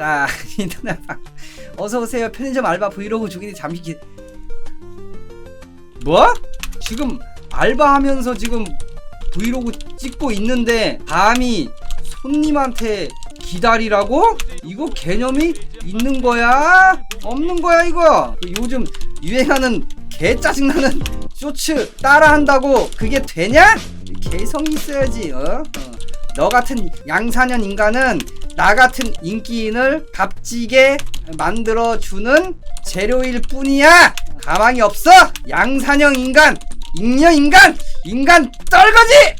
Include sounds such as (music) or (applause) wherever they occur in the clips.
자 (laughs) 인터넷 방 어서 오세요 편의점 알바 브이로그 중인데 잠시 기... 뭐? 지금 알바하면서 지금 브이로그 찍고 있는데 감히 손님한테 기다리라고? 이거 개념이 있는 거야? 없는 거야 이거? 요즘 유행하는 개 짜증나는 쇼츠 따라한다고 그게 되냐? 개성이 있어야지 어? 어. 너 같은 양사년 인간은 나 같은 인기인을 값지게 만들어주는 재료일 뿐이야. 가망이 없어. 양산형 인간 잉여 인간 인간 떨거지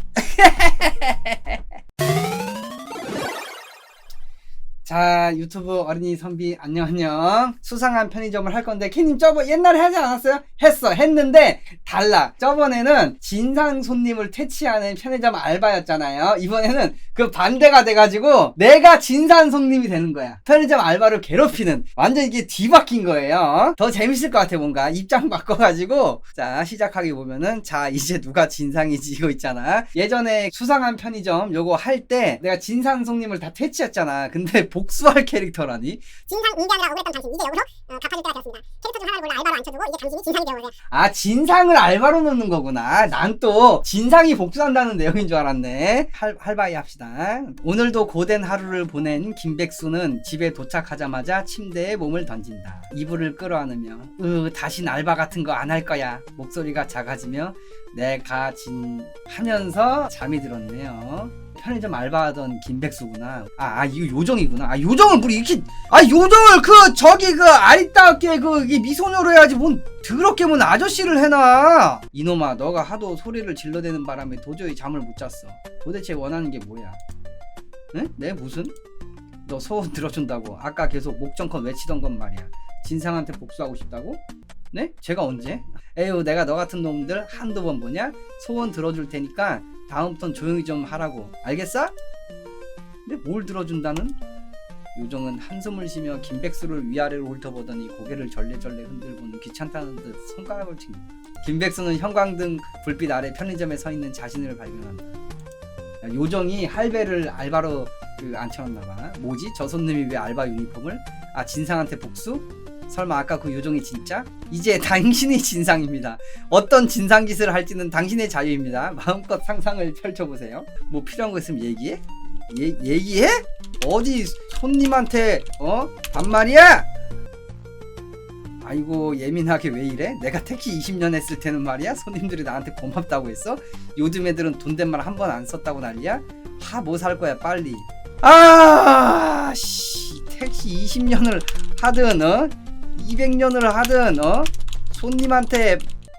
(laughs) 자 유튜브 어린이 선비 안녕 안녕. 수상한 편의점을 할 건데 캐님 저번 옛날에 하지 않았어요? 했어 했는데 달라. 저번에는 진상 손님을 퇴치하는 편의점 알바였잖아요. 이번에는 그 반대가 돼가지고 내가 진상 손님이 되는 거야. 편의점 알바를 괴롭히는 완전 이게 뒤바뀐 거예요. 더 재밌을 것 같아 뭔가. 입장 바꿔가지고. 자 시작하기 보면은 자 이제 누가 진상이지 이거 있잖아. 예전에 수상한 편의점 요거 할 때 내가 진상 손님을 다 퇴치했잖아. 근데 복수할 캐릭터라니? 진상 인간이라고 했던 당신 이제 여기서 어, 갚아줄 때가 되었습니다. 캐릭터 중 하나를 몰라 알바로 앉혀두고 이제 당신이 진상이 되어버려. 아 진상을 알바로 넣는 거구나. 난 또 진상이 복수한다는 내용인 줄 알았네. 할, 할바이 합시다. 오늘도 고된 하루를 보낸 김백수는 집에 도착하자마자 침대에 몸을 던진다. 이불을 끌어안으며 으 다신 알바 같은 거 안 할 거야. 목소리가 작아지며 내가 진 하면서 잠이 들었네요 편의점 알바하던 김백수구나 아, 아 이거 요정이구나 아 요정을 우리 이렇게 아 요정을 그 저기 그 아리따게 그 이게 미소녀로 해야지 뭔 더럽게 뭔 아저씨를 해놔 이놈아 너가 하도 소리를 질러대는 바람에 도저히 잠을 못 잤어 도대체 원하는 게 뭐야 응? 내 무슨? 너 소원 들어준다고 아까 계속 목전컷 외치던 건 말이야 진상한테 복수하고 싶다고? 네? 제가 언제? 에휴 내가 너 같은 놈들 한두 번 보냐? 소원 들어줄 테니까 다음부턴 조용히 좀 하라고 알겠어? 근데 뭘 들어준다는? 요정은 한숨을 쉬며 김백수를 위아래로 훑어보더니 고개를 절레절레 흔들고는 귀찮다는 듯 손가락을 칩니다. 김백수는 형광등 불빛 아래 편의점에 서 있는 자신을 발견한다. 야, 요정이 할배를 알바로 그 앉혀놨나봐. 뭐지? 저 손님이 왜 알바 유니폼을? 아 진상한테 복수? 설마 아까 그 요정이 진짜? 이제 당신이 진상입니다. 어떤 진상 짓을 할지는 당신의 자유입니다. 마음껏 상상을 펼쳐보세요. 뭐 필요한 거 있으면 얘기해? 얘, 얘기해? 어디 손님한테 어? 반말이야? 아이고 예민하게 왜 이래? 내가 택시 20년 했을 때는 말이야 손님들이 나한테 고맙다고 했어? 요즘 애들은 돈된말한 번 안 썼다고 난리야? 하 뭐 살 거야 빨리 아, 씨, 택시 20년을 하든 어? 200년을 하든 어? 손님한테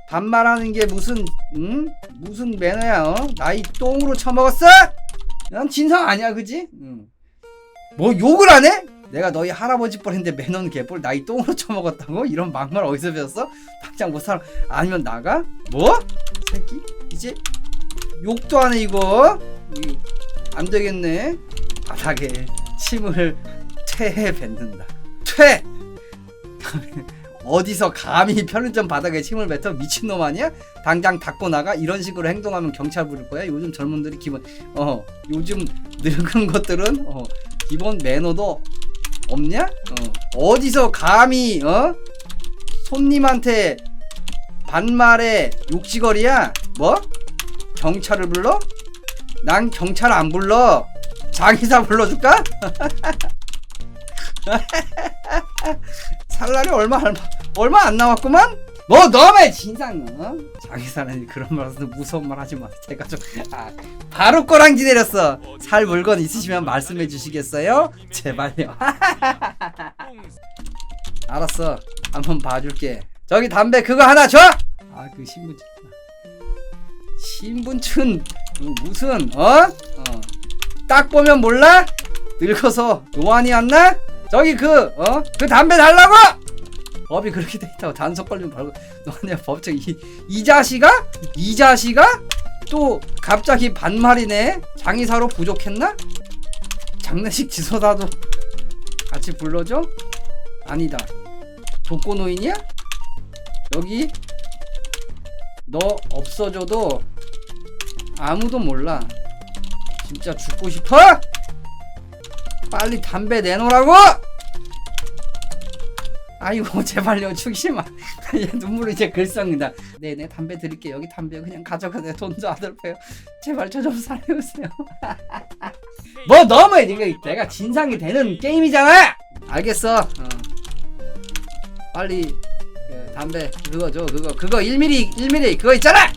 반말하는 게 무슨 응? 무슨 매너야 어? 나이 똥으로 처먹었어? 난 진상 아니야 그지? 응. 뭐 욕을 안 해? 내가 너희 할아버지 뻘인데 매너는 개뿔 나이 똥으로 처먹었다고? 이런 막말 어디서 배웠어? 당장 못 살아 아니면 나가? 뭐? 새끼 이제 욕도 안 해 이거 이, 안 되겠네 바닥에 침을 (laughs) 퇴해 뱉는다 퇴! (laughs) 어디서 감히 편의점 바닥에 침을 뱉어 미친놈 아니야? 당장 닦고 나가 이런 식으로 행동하면 경찰 부를 거야 요즘 젊은들이 기본 어 요즘 늙은 것들은 어 기본 매너도 없냐? 어 어디서 감히 어 손님한테 반말에 욕지거리야? 뭐? 경찰을 불러? 난 경찰 안 불러 장의사 불러줄까? (laughs) 살날이 얼마 얼마 얼마 안 나왔구만. 뭐 너의 진상 어? 자기 사는 그런 말해서 무서운 말 하지 마. 제가 좀 아, 바로 꼬랑지 내렸어. 살 물건 있으시면 말씀해 주시겠어요? 제발요. (laughs) 알았어. 한번 봐줄게. 저기 담배 그거 하나 줘. 아 그 신분증. 신분증 무슨 어? 어. 딱 보면 몰라? 늙어서 노안이 안 나? 저기 그 어? 그 담배 달라고! 법이 그렇게 돼 있다고 단속 걸리면 벌고 너네 법정 이, 이 자식아? 이 자식아? 또 갑자기 반말이네 장의사로 부족했나? 장례식 지소다도 같이 불러줘? 아니다 독거노인이야? 여기 너 없어져도 아무도 몰라 진짜 죽고 싶어? 빨리 담배 내놓으라고! 아이고 (laughs) 제발요 죽이지 마. (laughs) 얘 눈물이 이제 글썽인다. 네네 담배 드릴게요. 여기 담배 그냥 가져가세요. (laughs) 돈도 안 들어요. 제발 저 좀 살려주세요. 뭐 너무 이게 내가 진상이 되는 게임이잖아. 알겠어. 어. 빨리 그 담배 그거 줘 그거 그거 1mm 1mm 그거 있잖아.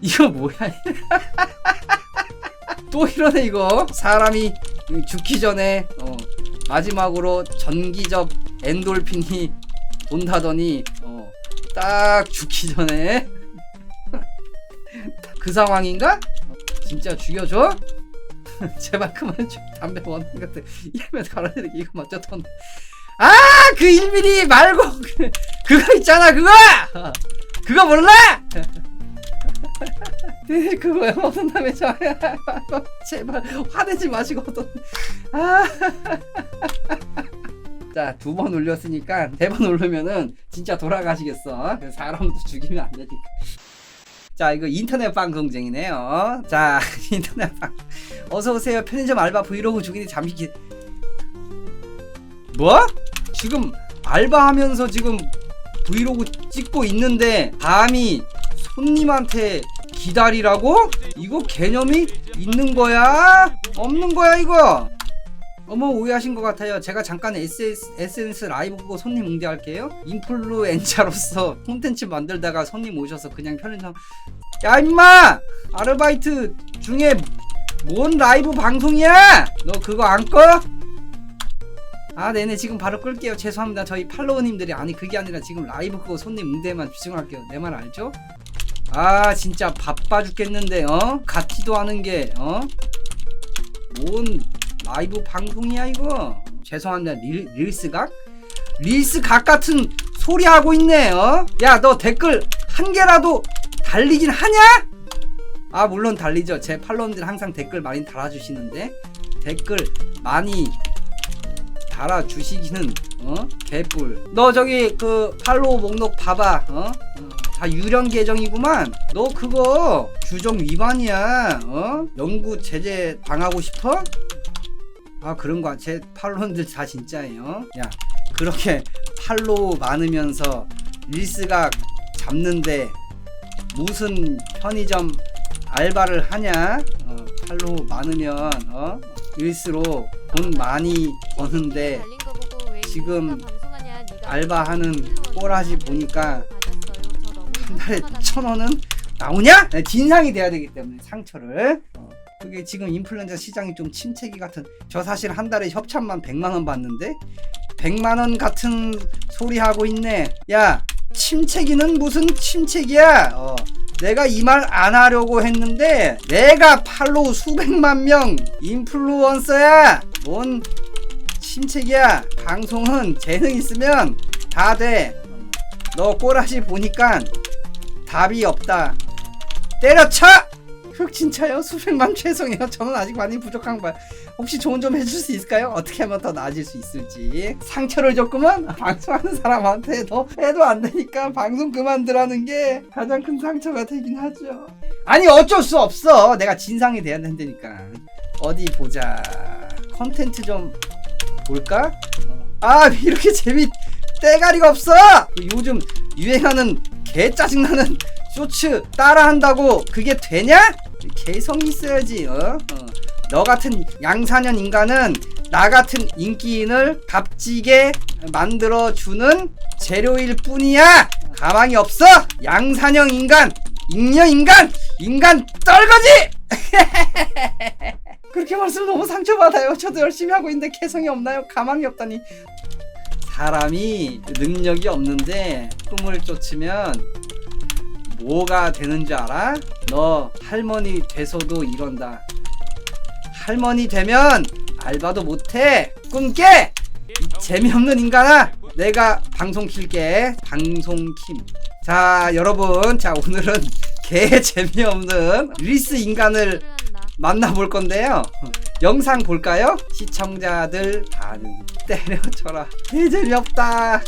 이거 뭐야? 또 이러네 이거 사람이 죽기 전에 어, 마지막으로 전기적 엔돌핀이 돈다더니 어, 딱 죽기 전에 (laughs) 그 상황인가? 어, 진짜 죽여줘? (laughs) 제발 그만 좀 담배 원하는 것들 이러면 갈아내게 이거 맞죠 돈 아그 1mm 말고 그, (laughs) 그거 있잖아 그거 그거 몰라? 네, 그거요. 어떤 다음에 저야. (laughs) 제발 화내지 마시고 어떤. (laughs) 아 자 두 번 올렸으니까 세번 올르면은 진짜 돌아가시겠어. 그 사람도 죽이면 안 되니까. 자 이거 인터넷 방송쟁이네요. 자 (laughs) 인터넷 방 어서 오세요. 편의점 알바 브이로그 중인데 잠시 기... 뭐? 지금 알바하면서 지금 브이로그 찍고 있는데 감히 손님한테 기다리라고? 이거 개념이 있는 거야? 없는 거야 이거? 어머 오해하신 것 같아요. 제가 잠깐 SNS 라이브 보고 손님 응대할게요. 인플루엔자로서 (laughs) 콘텐츠 만들다가 손님 오셔서 그냥 편의점 야 임마! 아르바이트 중에 뭔 라이브 방송이야? 너 그거 안 꺼? 아 네네 지금 바로 끌게요 죄송합니다 저희 팔로우님들이 아니 그게 아니라 지금 라이브 그거 손님 응대만 집중할게요 내 말 알죠? 아 진짜 바빠 죽겠는데 어? 같지도 않은 게 어 뭔 라이브 방송이야 이거 죄송합니다 릴, 릴스각? 릴스각 같은 소리 하고 있네 어? 야 너 댓글 한 개라도 달리긴 하냐? 아 물론 달리죠 제 팔로우님들 항상 댓글 많이 달아주시는데 댓글 많이 달아주시기는 어? 개뿔 너 저기 그 팔로우 목록 봐봐 어? 어, 다 유령 계정이구만 너 그거 규정 위반이야 어? 영구 제재 당하고 싶어? 아 그런 거 제 팔로우들 다 진짜예요 야 그렇게 팔로우 많으면서 릴스각 잡는데 무슨 편의점 알바를 하냐 어, 팔로우 많으면 어? 릴스로 돈 많이 버는데 지금 알바하는 꼬라지 보니까 한 달에 천 원은 나오냐? 네, 진상이 돼야 되기 때문에 상처를. 어, 그게 지금 인플루엔자 시장이 좀 침체기 같은 저 사실 한 달에 협찬만 100만 원 받는데 100만 원 같은 소리 하고 있네. 야 침체기는 무슨 침체기야? 어, 내가 이 말 안 하려고 했는데 내가 팔로우 수백만 명 인플루언서야. 뭔 침체기야? 방송은 재능 있으면 다돼너 꼬라지 보니까 답이 없다. 때려쳐! 흑 진짜요? 수백만 (laughs) 죄송해요. 저는 아직 많이 부족한 거 혹시 조언 좀 해줄 수 있을까요? 어떻게 하면 더 나아질 수 있을지. 상처를 줬구만? (laughs) 방송하는 사람한테 더 해도 안 되니까 방송 그만두라는 게 가장 큰 상처가 되긴 하죠. 아니 어쩔 수 없어. 내가 진상이 돼야 된다니까. 어디 보자. 컨텐츠 좀 볼까? 아 (laughs) 이렇게 재미 때가리가 없어! 요즘 유행하는 개 짜증나는 쇼츠 따라한다고 그게 되냐? 개성이 있어야지 어? 어. 너 같은 양사년 인간은 나 같은 인기인을 값지게 만들어주는 재료일 뿐이야 가망이 없어 양사년 인간 잉여 인간 인간 떨거지 (laughs) 그렇게 말씀 너무 상처받아요 저도 열심히 하고 있는데 개성이 없나요 가망이 없다니 사람이 능력이 없는데 꿈을 쫓으면 뭐가 되는 줄 알아? 너 할머니 돼서도 이런다. 할머니 되면 알바도 못해. 꿈 깨! 이 재미없는 인간아! 내가 방송 킬게. 방송 킴. 자, 여러분. 자, 오늘은 개 재미없는 리스 인간을 만나볼 건데요. 영상 볼까요? 시청자들 반응 때려쳐라. 개 재미없다. 어,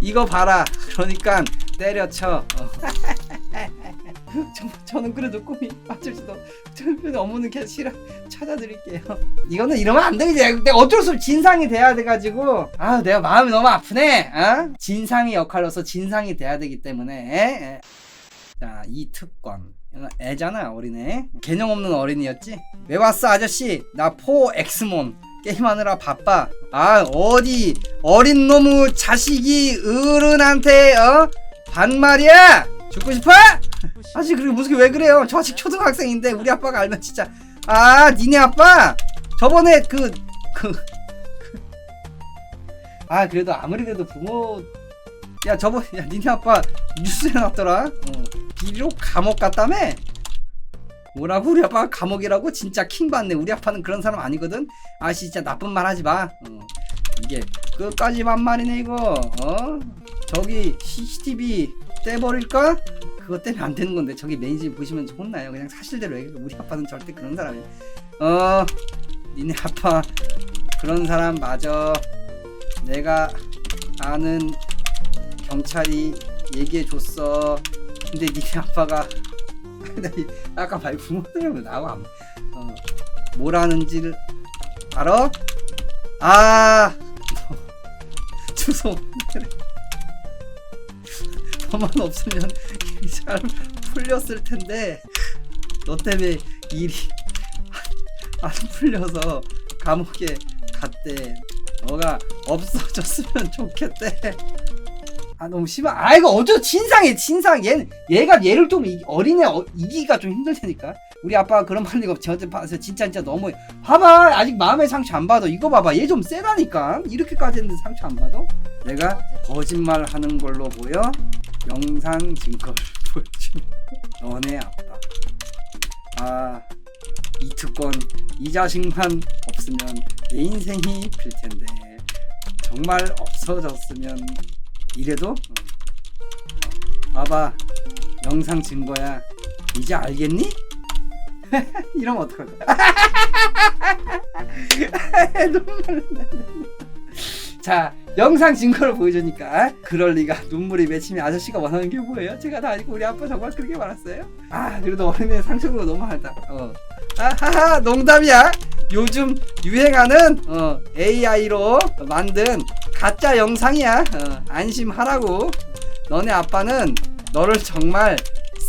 이거 봐라. 그러니까 때려쳐. 어. (laughs) 저, 저는 그래도 꿈이 맞을지도 저는 어머는 계속 싫어 찾아드릴게요 이거는 이러면 안 되지 내가 어쩔 수 없이 진상이 돼야 돼가지고 아 내가 마음이 너무 아프네 어? 진상의 역할로서 진상이 돼야 되기 때문에 자이 특권 애잖아 어린애. 개념 없는 어린이였지? 왜 왔어 아저씨 나 포 엑스몬. 게임하느라 바빠. 아 어디 어린 놈의 자식이 어른한테 어? 반말이야? 죽고 싶어? 아직 그리고 무슨 왜 그래요? 저 아직 초등학생인데 우리 아빠가 알면 진짜. 아 니네 아빠! 저번에 그 그. 아 그래도 아무리 그래도 부모 야 저번 야 니네 아빠 뉴스에 나왔더라. 어. 비리로 감옥 갔다며. 뭐라고? 우리 아빠가 감옥이라고? 진짜 킹 받네. 우리 아빠는 그런 사람 아니거든. 아 진짜 나쁜 말 하지 마. 어. 이게 끝까지 반말이네 이거. 어? 저기 CCTV 떼버릴까? 그것 때문에 안 되는 건데 저기 매니저 보시면 혼나요. 그냥 사실대로 얘기해. 우리 아빠는 절대 그런 사람이. 어? 니네 아빠 그런 사람 맞아. 내가 아는 경찰이 얘기해 줬어. 근데 니네 (laughs) 아빠가 (laughs) 아까 말 부모들은 나하고 안, 어, 뭐라는지를 알아? 아! (laughs) 주소 너만 없으면 잘 풀렸을 텐데. 너 때문에 일이 안 풀려서 감옥에 갔대. 너가 없어졌으면 좋겠대 아 너무 심한. 아 이거 어쩌 진상해 진상. 얘는 얘가 얘를 좀 이- 어린애 어, 이기가 좀 힘들다니까. 우리 아빠가 그런 말 이거 저한테 봐서 진짜 진짜 너무 봐봐. 아직 마음의 상처 안 받아. 이거 봐봐. 얘 좀 세다니까. 이렇게까지 했는데 상처 안 받아? 내가 거짓말 하는 걸로 보여? 영상 증거를 (laughs) 보여주면 너네 아빠. 아 이 특권 이 자식만 없으면 내 인생이 필 텐데. 정말 없어졌으면 이래도 어. 봐봐 영상 증거야 이제 알겠니? (laughs) 이러면 어떡할 거야 (laughs) 눈물 나. 자 영상 증거를 보여주니까 그럴 리가 눈물이 맺히면 아저씨가 원하는 게 뭐예요? 제가 다 알고 우리 아빠 정말 그렇게 말았어요? 아 그래도 어린애 상처가 너무 하다 어. 아하하 농담이야 요즘 유행하는 어, AI로 만든 가짜 영상이야 어, 안심하라고 너네 아빠는 너를 정말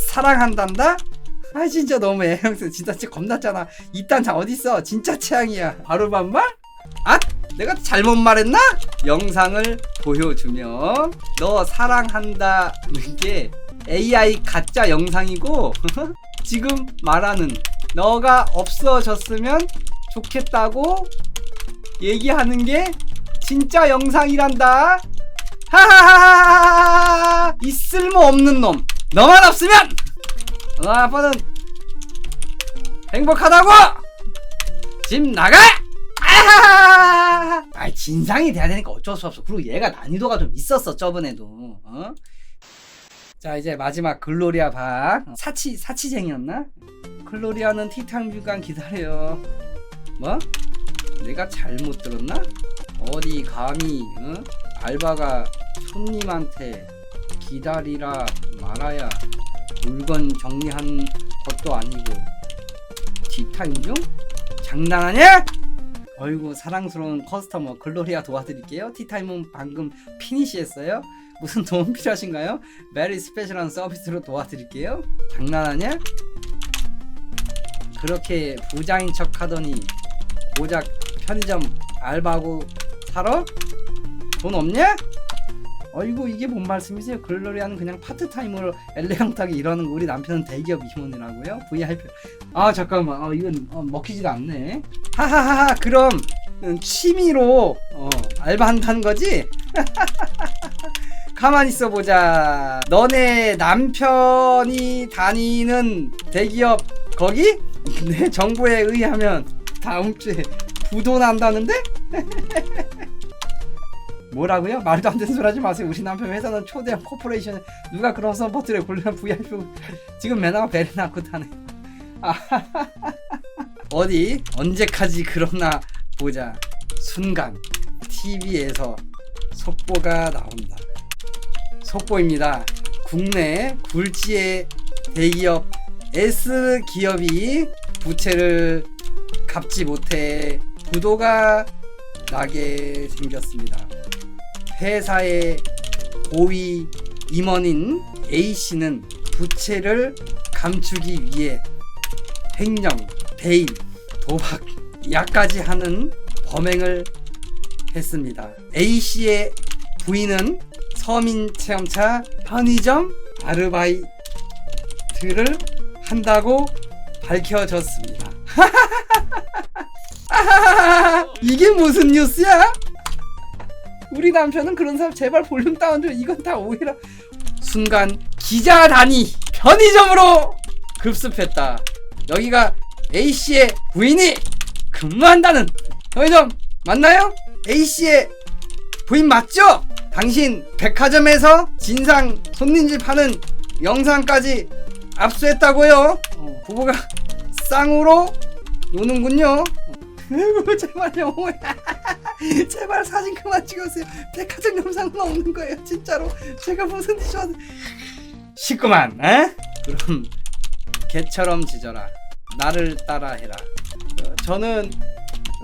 사랑한단다? 아 진짜 너무 애형생 진짜 진짜 겁났잖아 이딴 자 어딨어 진짜 취향이야 바로 반말? 아? 내가 잘못 말했나? 영상을 보여주면 너 사랑한다는 게 AI 가짜 영상이고 (laughs) 지금 말하는 너가 없어졌으면 좋겠다고 얘기하는 게 진짜 영상이란다. 하하하하하하! 이 쓸모없는 놈. 너만 없으면 너 아빠는 행복하다고. 집 나가. 아하하하하! 아이 진상이 돼야 되니까 어쩔 수 없어. 그리고 얘가 난이도가 좀 있었어 저번에도. 어? 자 이제 마지막 글로리아 박 사치 사치쟁이였나? 글로리아는 티타임 주간 기다려요. 뭐? 내가 잘못 들었나? 어디 감히 어? 알바가 손님한테 기다리라 말아야 물건 정리한 것도 아니고 티타임 중? 장난하냐? 어이구 사랑스러운 커스터머 글로리아 도와드릴게요 티타임은 방금 피니시했어요 무슨 도움 필요하신가요? 메리 스페셜한 서비스로 도와드릴게요 장난하냐? 그렇게 부자인 척 하더니 고작 편의점 알바하고 살아? 돈 없냐? 어이구 이게 뭔 말씀이세요? 글로리아는 그냥 파트타임으로 엘레강하게 일하는 거 우리 남편은 대기업 임원이라고요? VIP 아 잠깐만 어, 이건 어, 먹히지가 않네 하하하하 그럼 음, 취미로 어, 알바한다는 거지? (laughs) 가만 있어 보자 너네 남편이 다니는 대기업 거기? (laughs) 내 정보에 의하면 다음 주에 부도난다는데? (laughs) 뭐라고요? 말도 안 되는 소리 하지 마세요. 우리 남편 회사는 초대형 코퍼레이션 누가 그런 서포트를 골라는 VIP 지금 매나가 베리 낳고 타네. 아, (laughs) 어디 언제까지 그러나 보자. 순간 TV에서 속보가 나온다. 속보입니다. 국내 굴지의 대기업 S 기업이 부채를 갚지 못해 부도가 나게 생겼습니다. 회사의 고위 임원인 A 씨는 부채를 감추기 위해 횡령, 배임, 도박, 약까지 하는 범행을 했습니다. A 씨의 부인은 서민 체험차 편의점 아르바이트를 한다고 밝혀졌습니다. (laughs) 이게 무슨 뉴스야? 우리 남편은 그런 사람 제발 볼륨 다운줘 이건 다 오해라 순간 기자단이 편의점으로 급습했다 여기가 A씨의 부인이 근무한다는 편의점 맞나요? A씨의 부인 맞죠? 당신 백화점에서 진상 손님집 하는 영상까지 압수했다고요? 어, 부부가 쌍으로 노는군요 (laughs) 제발 영호야 (laughs) 제발 사진 그만 찍으세요. 백화점 영상은 없는 거예요. 진짜로. 제가 무슨 짓 좋아 쉽구만 에? 그럼 개처럼 짖어라. 나를 따라해라. 어, 저는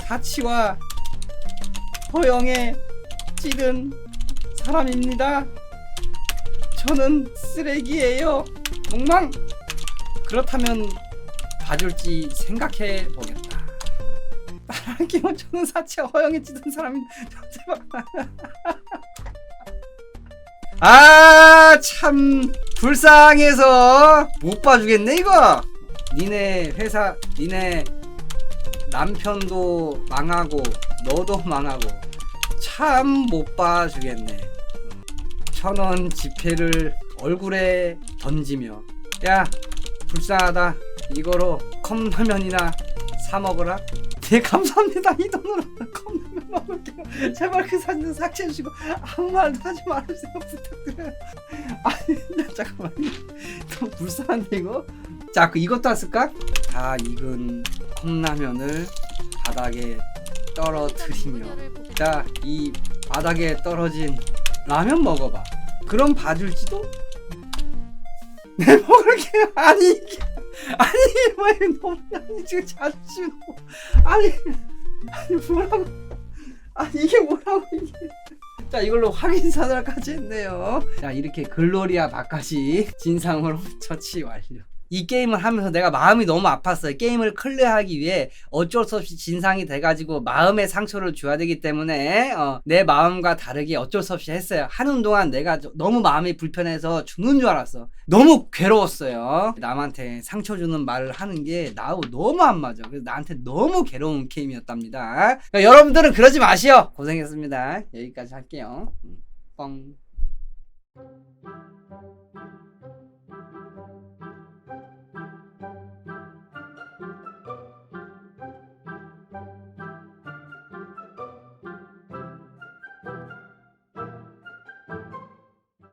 사치와 허영에 찌든 사람입니다. 저는 쓰레기예요. 엉망! 그렇다면 봐줄지 생각해 보겠다 따라하기만 저는 사치와 허영에 찌든 사람인데 제발 아 참. 불쌍해서 못 봐주겠네 이거. 니네 회사 니네 남편도 망하고 너도 망하고 참 못 봐주겠네. 천원 지폐를 얼굴에 던지며. 야 불쌍하다. 이거로 컵라면이나 사 먹어라 네 감사합니다. 이 돈으로 컵라면 먹을게요. 제발 그 사진 삭제해 주시고 아무 말도 하지 말으세요. 부탁드려요. 아니 나 잠깐만요. 너무 불쌍한데 이거? 자그 이것도 왔을까? 다 익은 컵라면을 바닥에 떨어뜨리며. 자 이 바닥에 떨어진 라면 먹어봐. 그럼 봐줄지도? 내 먹을게요. 아니 이게 아니 왜 너무 아니 지금 자주 아니 아니 뭐라고. 아니 이게 뭐라고 이게. 자 이걸로 확인 사살까지 했네요. 자 이렇게 글로리아 바까지 진상으로 처치 완료 이 게임을 하면서 내가 마음이 너무 아팠어요. 게임을 클리어하기 위해 어쩔 수 없이 진상이 돼가지고 마음의 상처를 줘야 되기 때문에 어, 내 마음과 다르게 어쩔 수 없이 했어요. 하는 동안 내가 저- 너무 마음이 불편해서 죽는 줄 알았어. 너무 괴로웠어요. 남한테 상처 주는 말을 하는 게 나하고 너무 안 맞아. 그래서 나한테 너무 괴로운 게임이었답니다. 그러니까 여러분들은 그러지 마시오. 고생했습니다. 여기까지 할게요. 음, 뻥.